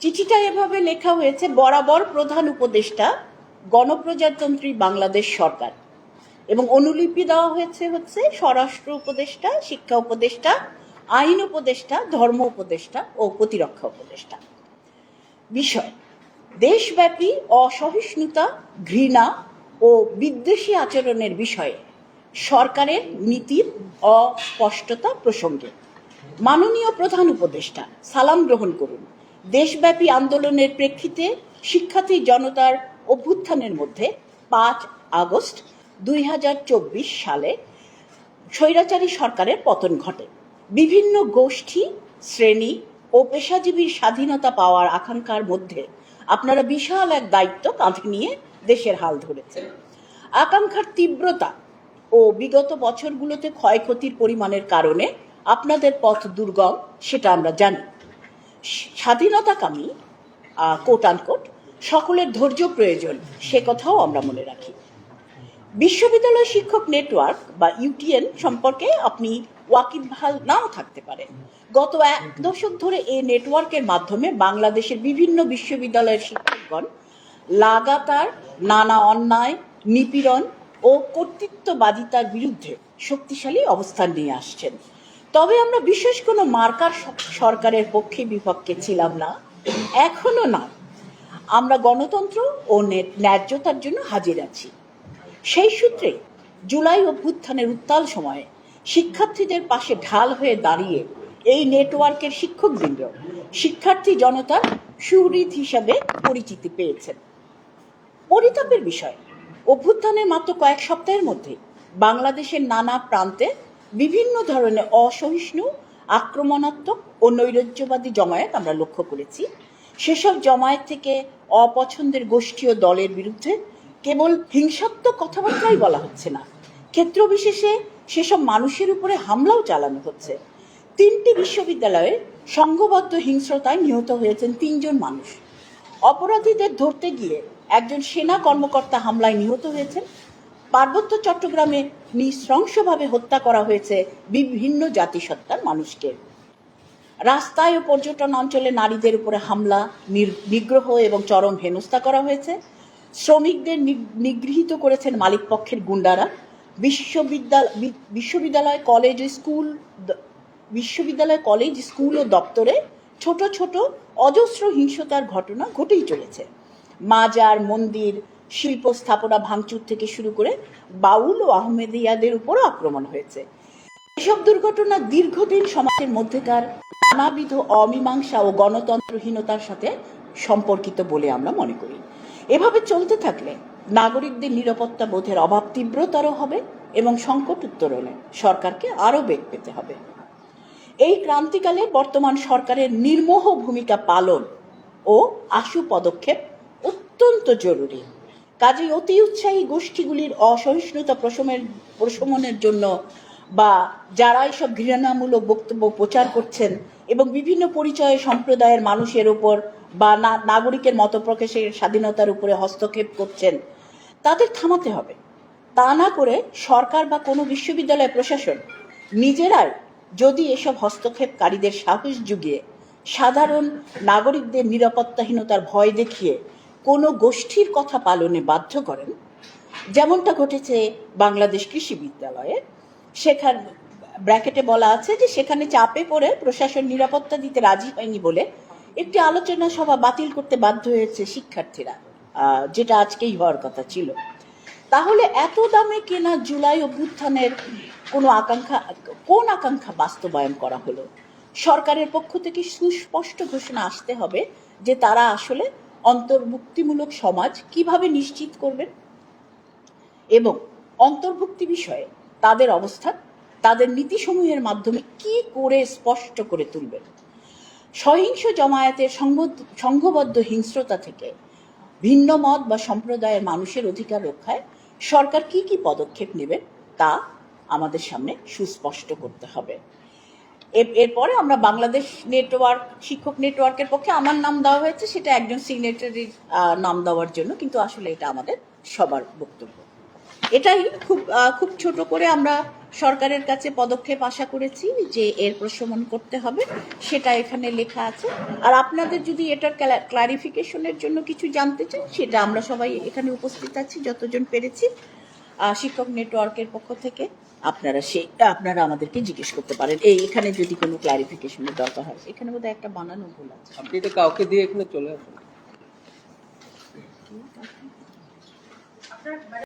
চিঠিটা এভাবে লেখা হয়েছে, বরাবর প্রধান উপদেষ্টা, গণপ্রজাতন্ত্রী বাংলাদেশ সরকার। এবং অনুলিপি দেওয়া হয়েছে হচ্ছে, স্বরাষ্ট্র উপদেষ্টা, শিক্ষা উপদেষ্টা, আইন উপদেষ্টা, ধর্ম উপদেষ্টা ও প্রতিরক্ষা উপদেষ্টা। বিষয়, দেশব্যাপী অসহিষ্ণুতা, ঘৃণা ও বিদ্বেষী আচরণের বিষয়ে সরকারের নীতির অস্পষ্টতা প্রসঙ্গে। মাননীয় প্রধান উপদেষ্টা, সালাম গ্রহণ করুন। দেশব্যাপী আন্দোলনের প্রেক্ষিতে শিক্ষার্থী জনতার অভ্যুত্থানের মধ্যে পাঁচ আগস্ট দুই হাজার চব্বিশ সালে স্বৈরাচারী সরকারের পতন ঘটে। বিভিন্ন গোষ্ঠী, শ্রেণি ও পেশাজীবীর স্বাধীনতা পাওয়ার আকাঙ্ক্ষার মধ্যে আপনারা বিশাল এক দায়িত্ব কাঁধে নিয়ে দেশের হাল ধরেছেন। আকাঙ্ক্ষার তীব্রতা ও বিগত বছরগুলোতে ক্ষয়ক্ষতির পরিমাণের কারণে আপনাদের পথ দুর্গম, সেটা আমরা জানি। স্বাধীনতাকামী কোট আনকোট সকলের ধৈর্য প্রয়োজন, সে কথাও আমরা মনে রাখি। বিশ্ববিদ্যালয় শিক্ষক নেটওয়ার্ক বা ইউটিএন সম্পর্কে আপনি ওয়াকিবহাল নাও থাকতে পারেন। গত এক দশক ধরে এই নেটওয়ার্কের মাধ্যমে বাংলাদেশের বিভিন্ন বিশ্ববিদ্যালয়ের শিক্ষকগণ লাগাতার নানা অন্যায়, নিপীড়ন ও কর্তৃত্ববাদিতার বিরুদ্ধে শক্তিশালী অবস্থান নিয়ে আসছেন। তবে আমরা বিশেষ কোনো মার্কার সরকারের পক্ষে বিপক্ষে ছিলাম না, এখনও না। আমরা গণতন্ত্র ও ন্যা- ন্যায্যতার জন্য হাজির আছি। সেই সূত্রে জুলাই অভ্যুত্থানের উত্তাল সময়ে শিক্ষার্থীদের পাশে ঢাল হয়ে দাঁড়িয়ে এই নেটওয়ার্কের শিক্ষকবৃন্দ শিক্ষার্থী জনতার সুহৃদ হিসাবে পরিচিতি পেয়েছেন। পরিতাপের বিষয়, অভ্যুত্থানের মাত্র কয়েক সপ্তাহের মধ্যে বাংলাদেশের নানা প্রান্তে বিভিন্ন ধরনের অসহিষ্ণু, আক্রমণাত্মক ও নৈরাজ্যবাদী জমায়েত আমরা লক্ষ্য করেছি। সেসব জমায়েত থেকে অপছন্দের গোষ্ঠী ও দলের বিরুদ্ধে কেবল হিংসাত্মক কথাবার্তাই বলা হচ্ছে না। ক্ষেত্র বিশেষে সেসব মানুষের উপরে হামলাও চালানো হচ্ছে। তিনটি বিশ্ববিদ্যালয়ে সংঘবদ্ধ হিংস্রতায় নিহত হয়েছেন তিনজন মানুষ। অপরাধীদের ধরতে গিয়ে একজন সেনা কর্মকর্তা হামলায় নিহত হয়েছেন। পার্বত্য চট্টগ্রামে নৃশংসভাবে হত্যা করা হয়েছে বিভিন্ন জাতিসত্তার মানুষকে। রাস্তায় ও পর্যটন অঞ্চলে নারীদের উপরে হামলা নিগ্রহ এবং চরম হেনস্থা করা হয়েছে। শ্রমিকদের নিগৃহীত করেছেন মালিকপক্ষের গুন্ডারা। বিশ্ববিদ্যালয় বিশ্ববিদ্যালয়, কলেজ, স্কুল বিশ্ববিদ্যালয়, কলেজ, স্কুল ও দপ্তরে ছোট ছোট অজস্র হিংসতার ঘটনা ঘটেই চলেছে। মাজার, মন্দির শিল্প স্থাপনা ভাঙচুর থেকে শুরু করে বাউল ও আহমেদিয়াদের উপরও আক্রমণ হয়েছে। এসব দুর্ঘটনা দীর্ঘদিন সমাজের মধ্যেকার নানাবিধ অমীমাংসা ও গণতন্ত্রহীনতার সাথে সম্পর্কিত বলে আমরা মনে করি। এভাবে চলতে থাকলে নাগরিকদের নিরাপত্তা বোধের অভাব তীব্রতর হবে এবং সংকট উত্তরণে সরকারকে আরও বেগ পেতে হবে। এই ক্রান্তিকালে বর্তমান সরকারের নির্মোহ ভূমিকা পালন ও আশু পদক্ষেপ অত্যন্ত জরুরি। কাজেই অতি উৎসাহী গোষ্ঠীগুলির অসহিষ্ণুতা প্রশমের প্রশমনের জন্য বা যারা এসব ঘৃণামূলক বক্তব্য প্রচার করছেন এবং বিভিন্ন পরিচয়ে সম্প্রদায়ের মানুষের উপর বা নাগরিকের মত প্রকাশের স্বাধীনতার উপরে হস্তক্ষেপ করছেন, তাদের থামাতে হবে। তা না করে সরকার বা কোনো বিশ্ববিদ্যালয় প্রশাসন নিজেরাই যদি এসব হস্তক্ষেপকারীদের সাহস জুগিয়ে সাধারণ নাগরিকদের নিরাপত্তাহীনতার ভয় দেখিয়ে কোনো গোষ্ঠীর কথা পালনে বাধ্য করেন। যেমনটা ঘটেছে বাংলাদেশ কৃষি বিদ্যালয়ে। সেখানে, ব্র্যাকেটে বলা আছে যে সেখানে চাপে পড়ে প্রশাসন নিরাপত্তা দিতে রাজি হয়নি বলে একটি আলোচনা সভা বাতিল করতে বাধ্য হয়েছে শিক্ষার্থীরা যেটা আজকেই হওয়ার কথা ছিল। তাহলে এত দামে কেনা জুলাই অভ্যুত্থানের কোনো আকাঙ্ক্ষা, কোন আকাঙ্ক্ষা বাস্তবায়ন করা হলো? সরকারের পক্ষ থেকে সুস্পষ্ট ঘোষণা আসতে হবে যে তারা আসলে অন্তর্ভুক্তিমূলক সমাজ কীভাবে নিশ্চিত করবেন এবং অন্তর্ভুক্তি বিষয়ে তাদের অবস্থান, তাদের নীতিসমূহের মাধ্যমে কি করে স্পষ্ট করে তুলবেন সহিংস জমায়েতের সংঘবদ্ধ হিংস্রতা থেকে ভিন্ন মত বা সম্প্রদায়ের মানুষের অধিকার রক্ষায় সরকার কি কি পদক্ষেপ নেবে তা আমাদের সামনে সুস্পষ্ট করতে হবে। এরপরে আমরা বাংলাদেশ নেটওয়ার্ক শিক্ষক নেটওয়ার্কের পক্ষে আমার নাম দেওয়া হয়েছে, সেটা একজন সিগনেটারির নাম দেওয়ার জন্য, কিন্তু আসলে এটা আমাদের সবার বক্তব্য। এটাই খুব খুব ছোট করে আমরা সরকারের কাছে পদক্ষেপ আশা করেছি যে এর প্রশমন করতে হবে, সেটা এখানে লেখা আছে। আর আপনাদের যদি এটার ক্লারিফিকেশনের জন্য কিছু জানতে চান, সেটা আমরা সবাই এখানে উপস্থিত আছি, যতজন পেরেছি। শিক্ষক নেটওয়ার্কের পক্ষ থেকে আপনারা সেই আপনারা আমাদেরকে জিজ্ঞেস করতে পারেন। এই এখানে যদি কোনো ক্লারিফিকেশনের দরকার হয় এখানে বোধহয় একটা বানানো ভুল আছে। আপনি তো কাউকে দিয়ে এখানে চলে আসুন।